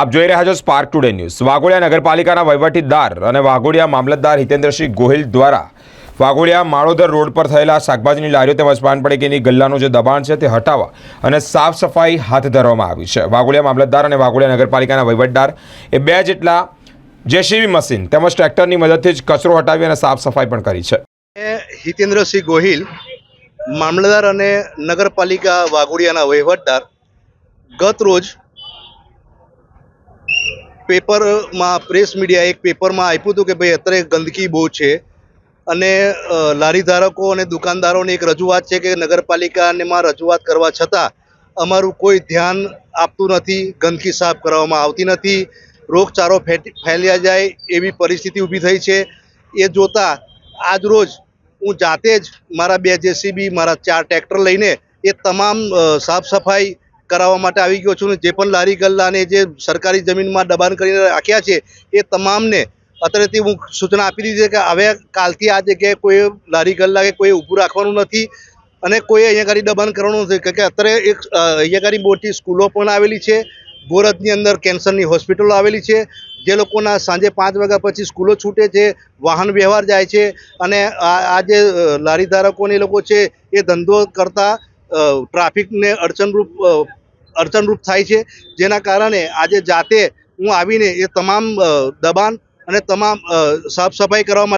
આપ જોઈ રહ્યા છો સ્પાર્ક ટુડે ન્યૂઝ વાઘોડિયા નગરપાલિકાના વહીવટીદાર અને વાઘોડિયા મામલતદાર હિતેન્દ્રસિંહ ગોહિલ દ્વારા વાઘોડિયા માળોદર રોડ પર થયેલા શાકભાજીની લારીઓ તેમજ પાન પડીકીની ગલ્લાનું જે દબાણ છે તે હટાવવા અને સાફ સફાઈ હાથ ધરવામાં આવી છે. વાઘોડિયા મામલતદાર અને વાઘોડિયા નગરપાલિકાના વહીવટદાર એ બે જેટલા જેસીબી મશીન તેમજ ટ્રેક્ટરની મદદથી જ કચરો હટાવી અને સાફ સફાઈ પણ કરી છે. હિતેન્દ્રસિંહ ગોહિલ, મામલતદાર અને નગરપાલિકા વાઘોડિયાના વહીવટદાર ગત રોજ પેપરમાં, પ્રેસ મીડિયા એક પેપરમાં આપ્યું હતું કે ભાઈ, અત્યારે ગંદકી બહુ છે. અને લારી ધારકો અને દુકાનદારોની એક રજૂઆત છે કે નગરપાલિકાનેમાં રજૂઆત કરવા છતાં અમારું કોઈ ધ્યાન આપતું નથી, ગંદકી સાફ કરવામાં આવતી નથી, રોગચાળો ફેલાઈ જાય એવી પરિસ્થિતિ ઊભી થઈ છે. એ જોતાં આજરોજ હું જાતે જ મારા બે જેસીબી, મારા ચાર ટ્રેક્ટર લઈને એ તમામ સાફ સફાઈ કરાવવા માટે આવી ગયો છું જે પણ લારી ગલ્લા અને જે સરકારી જમીનમાં દબાણ કરીને રાખ્યા છે, એ તમામને અત્યારેથી હું સૂચના આપી દીધી કે હવે કાલથી આ જગ્યાએ કોઈ લારી ગલ્લા કે કોઈ ઊભું રાખવાનું નથી અને કોઈ અહીંયા ગાડી દબાણ કરવાનું નથી. કારણ કે અત્યારે એક અહીંયા ગાડી મોટી સ્કૂલો પણ આવેલી છે, બોરજની અંદર કેન્સરની હોસ્પિટલો આવેલી છે, જે લોકોના સાંજે પાંચ વાગ્યા પછી સ્કૂલો છૂટે છે, વાહન વ્યવહાર જાય છે અને આ જે લારી ધારકોને લોકો છે એ ધંધો કરતા ટ્રાફિકને અડચણરૂપ અડચણરૂપ થાય છે. જેના કારણે આજે જાતે હું આવીને એ તમામ દબાણ અને તમામ સાફ સફાઈ કરવા